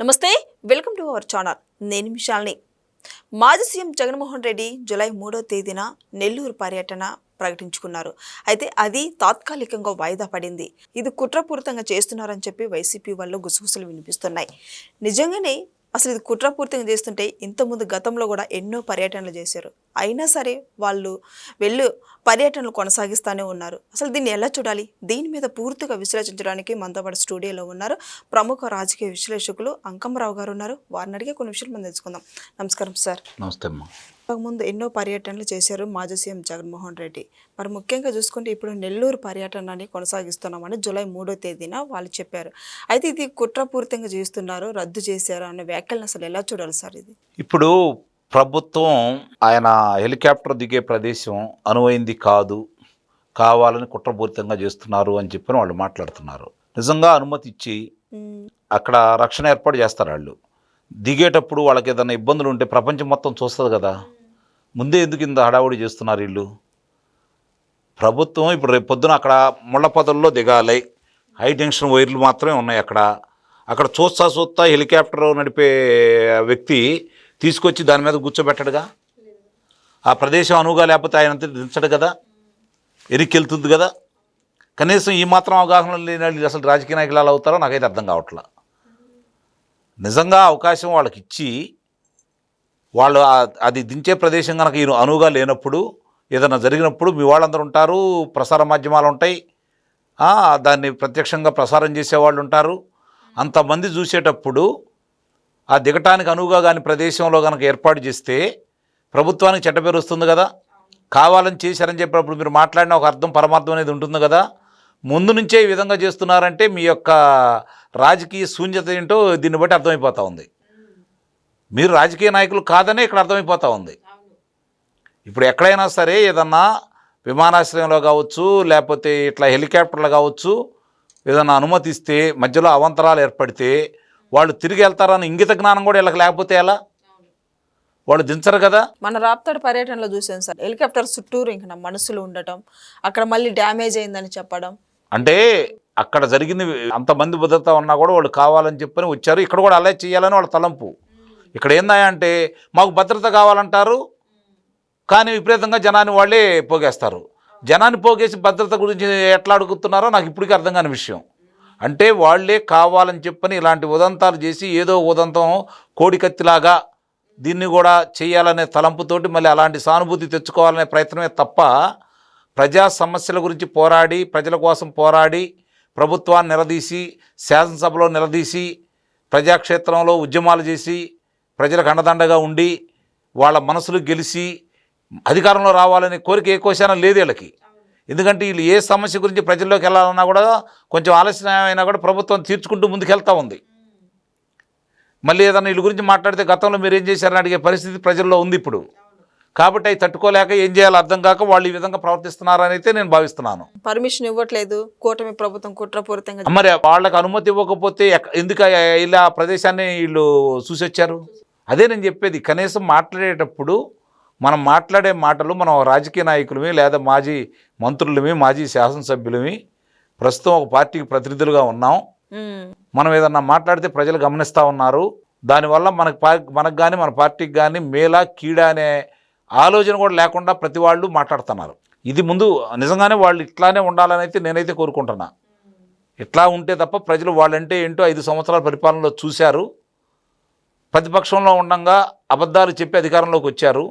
నమస్తే welcome to our channel. నేను మిషాల్ని మాజీ సీఎం జగన్మోహన్ రెడ్డి జూలై మూడో తేదీన నెల్లూరు పర్యటన ప్రకటించుకున్నారు. అయితే అది తాత్కాలికంగా వాయిదా పడింది. ఇది కుట్రపూరితంగా చేస్తున్నారని చెప్పి వైసీపీ వాళ్ళు గుసగుసలు వినిపిస్తున్నాయి. నిజంగానే అసలు ఇది కుట్రపూర్తిగా చేస్తుంటే ఇంతకుముందు గతంలో కూడా ఎన్నో పర్యటనలు చేశారు. అయినా సరే వాళ్ళు వెళ్ళు పర్యటనలు కొనసాగిస్తూనే ఉన్నారు. అసలు దీన్ని ఎలా చూడాలి? దీని మీద పూర్తిగా విశ్లేషించడానికి మనతో పాటు స్టూడియోలో ఉన్నారు ప్రముఖ రాజకీయ విశ్లేషకులు అంకమరావు గారు ఉన్నారు. వారిని అడిగే కొన్ని విషయాలు మనం తెలుసుకుందాం. నమస్కారం సార్. నమస్తే అమ్మా. ముందు ఎన్నో పర్యటనలు చేశారు మాజీ సీఎం జగన్మోహన్ రెడ్డి. మరి ముఖ్యంగా చూసుకుంటే ఇప్పుడు నెల్లూరు పర్యటనని కొనసాగిస్తున్నామని జూలై మూడో తేదీన వాళ్ళు చెప్పారు. అయితే ఇది కుట్రపూరితంగా చేస్తున్నారు రద్దు చేశారు అనే వ్యాఖ్యలను అసలు ఎలా చూడాలి సార్ ఇది? ఇప్పుడు ప్రభుత్వం ఆయన హెలికాప్టర్ దిగే ప్రదేశం అనువైంది కాదు కావాలని కుట్రపూరితంగా చేస్తున్నారు అని చెప్పి వాళ్ళు మాట్లాడుతున్నారు. నిజంగా అనుమతి ఇచ్చి అక్కడ రక్షణ ఏర్పాటు చేస్తారు వాళ్ళు. దిగేటప్పుడు వాళ్ళకి ఏదైనా ఇబ్బందులు ఉంటే ప్రపంచం మొత్తం చూస్తుంది కదా. ముందే ఎందుకు ఇంత హడావుడి చేస్తున్నారు వీళ్ళు? ప్రభుత్వం ఇప్పుడు రేపు పొద్దున అక్కడ ముళ్ళపొదల్లో దిగాలి. హై టెన్షన్ వైర్లు మాత్రమే ఉన్నాయి అక్కడ. అక్కడ చూస్తా చూస్తా హెలికాప్టర్ నడిపే వ్యక్తి తీసుకొచ్చి దాని మీద కూర్చోబెట్టడుగా? ఆ ప్రదేశం అనువుగా లేకపోతే ఆయన దించడు కదా? ఎరికెళ్తుంది కదా? కనీసం ఈ మాత్రం అవగాహన లేని వాళ్ళు అసలు రాజకీయ నాయకులు ఎలా అవుతారో నాకైతే అర్థం కావట్లా. నిజంగా అవకాశం వాళ్ళకి ఇచ్చి వాళ్ళు అది దించే ప్రదేశం కనుక ఈయన అనువుగా లేనప్పుడు ఏదైనా జరిగినప్పుడు మీ వాళ్ళందరూ ఉంటారు ప్రసార మాధ్యమాలు ఉంటాయి. దాన్ని ప్రత్యక్షంగా ప్రసారం చేసేవాళ్ళు ఉంటారు. అంతమంది చూసేటప్పుడు ఆ దిగటానికి అనువుగా కాని ప్రదేశంలో కనుక ఏర్పాటు చేస్తే ప్రభుత్వానికి చెడ్డ పేరు వస్తుంది కదా. కావాలని చేశారని చెప్పినప్పుడు మీరు మాట్లాడిన ఒక అర్థం పరమార్థం అనేది ఉంటుంది కదా. ముందు నుంచే ఈ విధంగా చేస్తున్నారంటే మీ యొక్క రాజకీయ శూన్యత ఏంటో దీన్ని బట్టి అర్థమైపోతూ ఉంది. మీరు రాజకీయ నాయకులు కాదనే ఇక్కడ అర్థమైపోతూ ఉంది. ఇప్పుడు ఎక్కడైనా సరే ఏదన్నా విమానాశ్రయంలో కావచ్చు లేకపోతే ఇట్లా హెలికాప్టర్లు కావచ్చు ఏదన్నా అనుమతిస్తే మధ్యలో అవంతరాలు ఏర్పడితే వాళ్ళు తిరిగి వెళ్తారని ఇంగిత జ్ఞానం కూడా వీళ్ళకి లేకపోతే ఎలా? వాళ్ళు దించరు కదా? మన రాప్తాడు పర్యటనలో చూసాం సార్. హెలికాప్టర్ చుట్టూరు ఇంకా నా మనసులు ఉండటం అక్కడ మళ్ళీ డ్యామేజ్ అయిందని చెప్పడం. అంటే అక్కడ జరిగింది అంతమంది భద్రత ఉన్నా కూడా వాళ్ళు కావాలని చెప్పని వచ్చారు. ఇక్కడ కూడా అలా చేయాలని వాళ్ళ తలంపు. ఇక్కడ ఏందాయంటే మాకు భద్రత కావాలంటారు కానీ విపరీతంగా జనాన్ని వాళ్ళే పోగేస్తారు. జనాన్ని పోగేసి భద్రత గురించి ఎట్లా అడుగుతున్నారో నాకు ఇప్పటికీ అర్థం కాని విషయం. అంటే వాళ్ళే కావాలని చెప్పని ఇలాంటి ఉదంతాలు చేసి ఏదో ఉదంతం కోడికత్తిలాగా దీన్ని కూడా చేయాలనే తలంపుతోటి మళ్ళీ అలాంటి సానుభూతి తెచ్చుకోవాలనే ప్రయత్నమే తప్ప ప్రజా సమస్యల గురించి పోరాడి ప్రజల కోసం పోరాడి ప్రభుత్వాన్ని నిలదీసి శాసనసభలో నిలదీసి ప్రజాక్షేత్రంలో ఉద్యమాలు చేసి ప్రజలకు అండదండగా ఉండి వాళ్ళ మనసులు గెలిచి అధికారంలో రావాలనే కోరిక ఏ కోశానం లేదు వీళ్ళకి. ఎందుకంటే వీళ్ళు ఏ సమస్య గురించి ప్రజల్లోకి వెళ్ళాలన్నా కూడా కొంచెం ఆలస్యం అయినా కూడా ప్రభుత్వం తీర్చుకుంటూ ముందుకెళ్తా ఉంది. మళ్ళీ ఏదైనా వీళ్ళ గురించి మాట్లాడితే గతంలో మీరు ఏం చేశారని అడిగే పరిస్థితి ప్రజల్లో ఉంది ఇప్పుడు. కాబట్టి అవి తట్టుకోలేక ఏం చేయాలో అర్థం కాక వాళ్ళు ఈ విధంగా ప్రవర్తిస్తున్నారని అయితే నేను భావిస్తున్నాను. పర్మిషన్ ఇవ్వట్లేదు. కూటమి ప్రభుత్వం కుట్రపూరితంగా మరి వాళ్ళకి అనుమతి ఇవ్వకపోతే ఎందుకు ఇలా ప్రదేశాన్ని వీళ్ళు చూసి వచ్చారు అదే నేను చెప్పేది కనీసం మాట్లాడేటప్పుడు మనం మాట్లాడే మాటలు మనం రాజకీయ నాయకులమి లేదా మాజీ మంత్రులమి మాజీ శాసనసభ్యులమి ప్రస్తుతం ఒక పార్టీకి ప్రతినిధులుగా ఉన్నాం. మనం ఏదన్నా మాట్లాడితే ప్రజలు గమనిస్తూ ఉన్నారు. దానివల్ల మనకు పా మనకు కానీ మన పార్టీకి కానీ మేలా కీడా అనే ఆలోచన కూడా లేకుండా ప్రతి వాళ్ళు మాట్లాడుతున్నారు. ఇది ముందు నిజంగానే వాళ్ళు ఇట్లానే ఉండాలని అయితే నేనైతే కోరుకుంటున్నా. ఇట్లా ఉంటే తప్ప ప్రజలు వాళ్ళంటే ఏంటో ఐదు సంవత్సరాల పరిపాలనలో చూశారు. ప్రతిపక్షంలో ఉండగా అబద్ధాలు చెప్పి అధికారంలోకి వచ్చారు.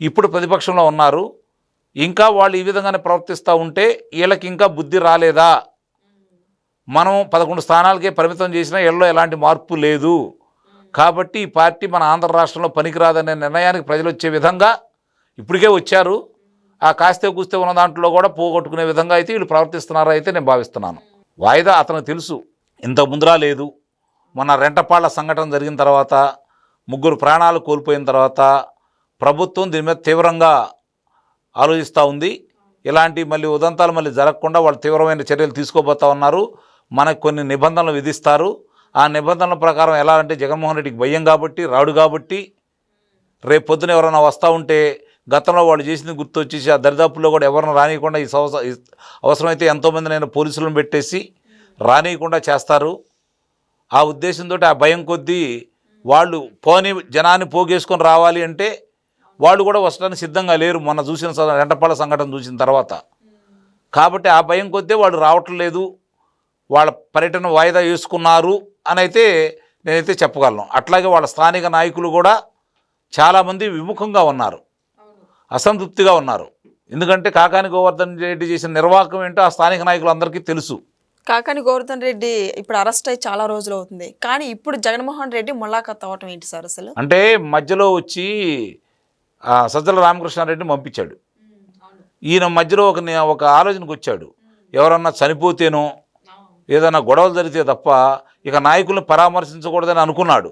ఇప్పుడు ప్రతిపక్షంలో ఉన్నారు. ఇంకా వాళ్ళు ఈ విధంగానే ప్రవర్తిస్తూ ఉంటే వీళ్ళకి ఇంకా బుద్ధి రాలేదా? మనం పదకొండు స్థానాలకే పరిమితం చేసినా వీళ్ళలో ఎలాంటి మార్పు లేదు. కాబట్టి ఈ పార్టీ మన ఆంధ్ర రాష్ట్రంలో పనికిరాదనే నిర్ణయానికి ప్రజలు వచ్చే విధంగా ఇప్పటికే వచ్చారు. ఆ కాస్తే కూస్తే ఉన్న దాంట్లో కూడా పోగొట్టుకునే విధంగా అయితే వీళ్ళు ప్రవర్తిస్తున్నారో అయితే నేను భావిస్తున్నాను. వాయిదా అతనికి తెలుసు. ఇంత ముందురా లేదు. మన రెంటపాళ్ళ సంఘటన జరిగిన తర్వాత ముగ్గురు ప్రాణాలు కోల్పోయిన తర్వాత ప్రభుత్వం దీని మీద తీవ్రంగా ఆలోచిస్తూ ఉంది. ఇలాంటి మళ్ళీ ఉదంతాలు మళ్ళీ జరగకుండా వాళ్ళు తీవ్రమైన చర్యలు తీసుకోబోతా ఉన్నారు. మనకు కొన్ని నిబంధనలు విధిస్తారు. ఆ నిబంధనల ప్రకారం ఎలా అంటే జగన్మోహన్ రెడ్డికి భయం కాబట్టి రాడు కాబట్టి రేపు పొద్దున ఎవరైనా వస్తూ ఉంటే గతంలో వాళ్ళు చేసింది గుర్తొచ్చేసి ఆ దరిదాపుల్లో కూడా ఎవరిని రానియకుండా ఈ సంవత్సరం ఈ అవసరమైతే ఎంతోమంది నేను పోలీసులను పెట్టేసి రానియకుండా చేస్తారు. ఆ ఉద్దేశంతో ఆ భయం కొద్దీ వాళ్ళు పోని జనాన్ని పోగేసుకొని రావాలి అంటే వాళ్ళు కూడా వస్తానికి సిద్ధంగా లేరు. మొన్న చూసిన వెంటపాల సంఘటన చూసిన తర్వాత. కాబట్టి ఆ భయం కొద్దీ వాళ్ళు రావటం లేదు. వాళ్ళ పర్యటన వాయిదా వేసుకున్నారు అని అయితే నేనైతే చెప్పగలను. అట్లాగే వాళ్ళ స్థానిక నాయకులు కూడా చాలామంది విముఖంగా ఉన్నారు. అసంతృప్తిగా ఉన్నారు. ఎందుకంటే కాకాని గోవర్ధన్ రెడ్డి చేసిన నిర్వాహకం ఏంటో ఆ స్థానిక నాయకులందరికీ తెలుసు. కాకాని గోవర్ధన్ రెడ్డి ఇప్పుడు అరెస్ట్ అయ్యి చాలా రోజులు అవుతుంది. కానీ ఇప్పుడు జగన్మోహన్ రెడ్డి ములాఖత్ అవటం ఏంటి సార్ అసలు? అంటే మధ్యలో వచ్చి సజ్జల రామకృష్ణారెడ్డిని పంపించాడు. ఈయన మధ్యలో ఒక ఒక ఆలోచనకు వచ్చాడు. ఎవరన్నా చనిపోతేనో ఏదైనా గొడవలు జరిగితే తప్ప ఇక నాయకులను పరామర్శించకూడదని అనుకున్నాడు.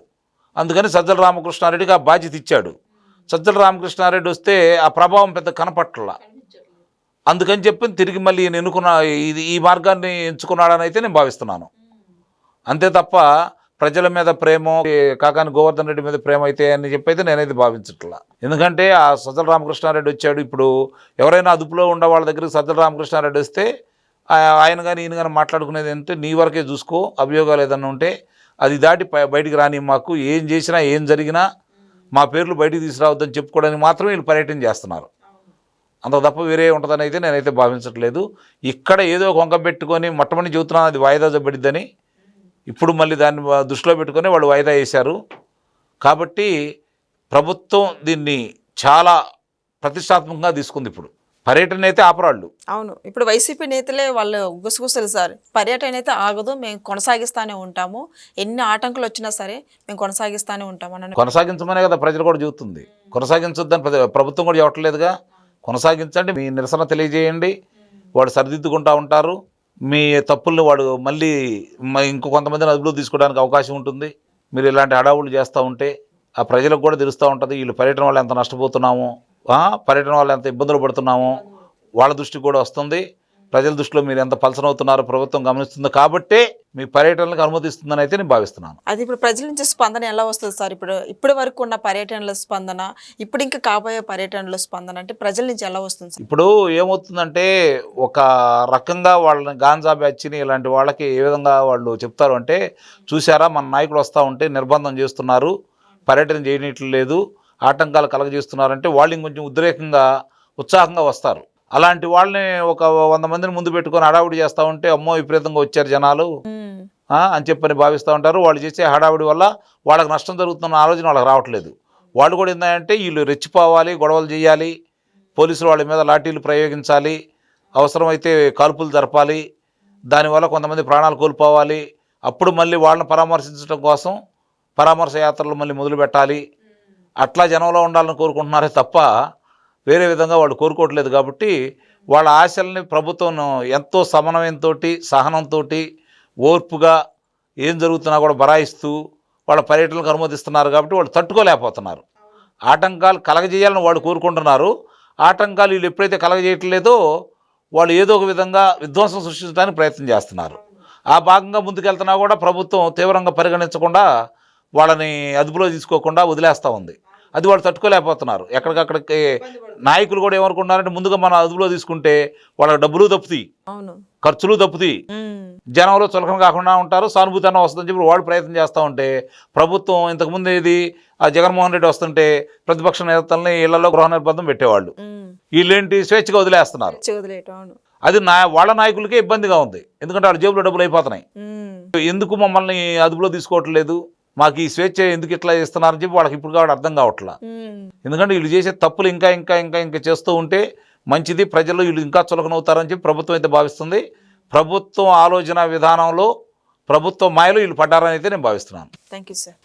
అందుకని సజ్జల రామకృష్ణారెడ్డికి ఆ బాధ్యత ఇచ్చాడు. సజ్జల రామకృష్ణారెడ్డి వస్తే ఆ ప్రభావం పెద్ద కనపట్ల. అందుకని చెప్పి తిరిగి మళ్ళీ ఈయన ఎన్నుకున్న ఇది ఈ మార్గాన్ని ఎంచుకున్నాడని అయితే నేను భావిస్తున్నాను. అంతే తప్ప ప్రజల మీద ప్రేమ కాకాని గోవర్ధన్ రెడ్డి మీద ప్రేమ అయితే అని చెప్పి అయితే నేనైతే భావించట్లా. ఎందుకంటే ఆ సజ్జల రామకృష్ణారెడ్డి వచ్చాడు ఇప్పుడు. ఎవరైనా అదుపులో ఉన్న వాళ్ళ దగ్గరికి సజ్జల రామకృష్ణారెడ్డి వస్తే ఆయన కానీ ఈయన కానీ మాట్లాడుకునేది ఏంటంటే నీ వరకే చూసుకో అభియోగాలు ఏదన్నా ఉంటే అది దాటి బయటికి రాని మాకు. ఏం చేసినా ఏం జరిగినా మా పేర్లు బయటికి తీసుకురావద్దని చెప్పుకోవడానికి మాత్రమే వీళ్ళు పర్యటన చేస్తున్నారు. అంత తప్ప వేరే ఉంటుందని అయితే నేనైతే భావించట్లేదు. ఇక్కడ ఏదో ఒక వంక పెట్టుకొని మొట్టమొదటి చెబుతున్నాను అది వాయిదా జబ్బడిద్దని ఇప్పుడు మళ్ళీ దాన్ని దృష్టిలో పెట్టుకొని వాళ్ళు వాయిదా వేశారు. కాబట్టి ప్రభుత్వం దీన్ని చాలా ప్రతిష్టాత్మకంగా తీసుకుంది ఇప్పుడు. పర్యటన అయితే ఆపరాళ్ళు. అవును. ఇప్పుడు వైసీపీ నేతలే వాళ్ళు గుసగుసలు సార్. పర్యటన అయితే ఆగదు మేము కొనసాగిస్తానే ఉంటాము. ఎన్ని ఆటంకులు వచ్చినా సరే మేము కొనసాగిస్తానే ఉంటాము కొనసాగించమనే కదా ప్రజలు కూడా చెబుతుంది. కొనసాగించొద్దని ప్రభుత్వం కూడా చెప్పట్లేదుగా. కొనసాగించండి. మీ నిరసన తెలియజేయండి. వాడు సరిదిద్దుకుంటా ఉంటారు. మీ తప్పుల్ని వాడు మళ్ళీ మ- ఇంకో కొంతమందిని అదుపులో తీసుకోవడానికి అవకాశం ఉంటుంది. మీరు ఇలాంటి అడావులు చేస్తూ ఉంటే ఆ ప్రజలకు కూడా తెలుస్తూ ఉంటుంది వీళ్ళు పర్యటన వల్ల ఎంత నష్టపోతున్నాము పర్యటన వల్ల ఎంత ఇబ్బందులు పడుతున్నాము వాళ్ళ దృష్టికి కూడా వస్తుంది. ప్రజల దృష్టిలో మీరు ఎంత పలసనవుతున్నారో ప్రభుత్వం గమనిస్తుంది కాబట్టే మీ పర్యటనలకు అనుమతిస్తుందని అయితే నేను భావిస్తున్నాను. అది ఇప్పుడు ప్రజల నుంచి స్పందన ఎలా వస్తుంది సార్? ఇప్పుడు ఇప్పటి వరకు ఉన్న పర్యటనల స్పందన ఇప్పుడు ఇంకా కాబోయే పర్యటనల స్పందన అంటే ప్రజల నుంచి ఎలా వస్తుంది సార్? ఇప్పుడు ఏమవుతుందంటే ఒక రకంగా వాళ్ళని గాంజా బ్యాచ్ని ఇలాంటి వాళ్ళకి ఏ విధంగా వాళ్ళు చెప్తారు అంటే చూసారా మన నాయకుడు వస్తూ ఉంటే నిర్బంధం చేస్తున్నారు పర్యటన చేయనట్లు లేదు ఆటంకాలు కలగజేస్తున్నారంటే వాళ్ళు ఇంకొంచెం ఉద్రేకంగా ఉత్సాహంగా వస్తారు. అలాంటి వాళ్ళని ఒక వంద మందిని ముందు పెట్టుకొని హడావుడి చేస్తూ ఉంటే అమ్మో విపరీతంగా వచ్చారు జనాలు. అని చెప్పని భావిస్తూ ఉంటారు. వాళ్ళు చేసే హడావిడి వల్ల వాళ్ళకి నష్టం జరుగుతున్న ఆలోచన వాళ్ళకి రావట్లేదు. వాళ్ళు కూడా ఏంటంటే వీళ్ళు రెచ్చిపోవాలి గొడవలు చేయాలి పోలీసులు వాళ్ళ మీద లాఠీలు ప్రయోగించాలి అవసరమైతే కాల్పులు జరపాలి దానివల్ల కొంతమంది ప్రాణాలు కోల్పోవాలి. అప్పుడు మళ్ళీ వాళ్ళని పరామర్శించడం కోసం పరామర్శ యాత్రలు మళ్ళీ మొదలు పెట్టాలి అట్లా జనంలో ఉండాలని కోరుకుంటున్నారే తప్ప వేరే విధంగా వాళ్ళు కోరుకోవట్లేదు కాబట్టి వాళ్ళ ఆశల్ని ప్రభుత్వం ఎంతో సమన్వయంతో సహనంతో ఓర్పుగా ఏం జరుగుతున్నా కూడా బరాయిస్తూ వాళ్ళ పర్యటనలకు అనుమతిస్తున్నారు కాబట్టి వాళ్ళు తట్టుకోలేకపోతున్నారు. ఆటంకాలు కలగజేయాలని వాళ్ళు కోరుకుంటున్నారు. ఆటంకాలు వీళ్ళు ఎప్పుడైతే కలగజేయట్లేదో వాళ్ళు ఏదో ఒక విధంగా విధ్వంసం సృష్టించడానికి ప్రయత్నం చేస్తున్నారు. ఆ భాగంగా ముందుకెళ్తున్నా కూడా ప్రభుత్వం తీవ్రంగా పరిగణించకుండా వాళ్ళని అదుపులో తీసుకోకుండా వదిలేస్తూ ఉంది. అది వాళ్ళు తట్టుకోలేకపోతున్నారు. ఎక్కడికక్కడికి నాయకులు కూడా ఏమనుకుంటున్నారంటే ముందుగా మనం అదుపులో తీసుకుంటే వాళ్ళకి డబ్బులు తప్పుతాయి. ఖర్చులు తప్పుతాయి. జనంలో చులకన కాకుండా ఉంటారు. సానుభూతి అన్న వస్తుందని చెప్పి వాడు ప్రయత్నం చేస్తూ ఉంటే ప్రభుత్వం ఇంతకుముందు ఇది ఆ జగన్మోహన్ రెడ్డి వస్తుంటే ప్రతిపక్ష నేతల్ని ఇళ్ళలో గృహ నిర్బంధం పెట్టేవాళ్ళు. వీళ్ళేంటి స్వేచ్ఛగా వదిలేస్తున్నారు. అది నా వాళ్ళ నాయకులకే ఇబ్బందిగా ఉంది. ఎందుకంటే వాళ్ళ జేబులో డబ్బులు అయిపోతున్నాయి. ఎందుకు మమ్మల్ని అదుపులో తీసుకోవట్లేదు? మాకు ఈ స్వేచ్ఛ ఎందుకు ఇట్లా ఇస్తున్నారని చెప్పి వాళ్ళకి ఇప్పుడు కాబట్టి అర్థం కావట్లా. ఎందుకంటే వీళ్ళు చేసే తప్పులు ఇంకా ఇంకా ఇంకా ఇంకా చేస్తూ ఉంటే మంచిది ప్రజలు వీళ్ళు ఇంకా చులకనవుతారని చెప్పి ప్రభుత్వం అయితే భావిస్తుంది. ప్రభుత్వం ఆలోచన విధానంలో ప్రభుత్వ మాయలో వీళ్ళు పడ్డారని అయితే నేను భావిస్తున్నాను. Thank you sir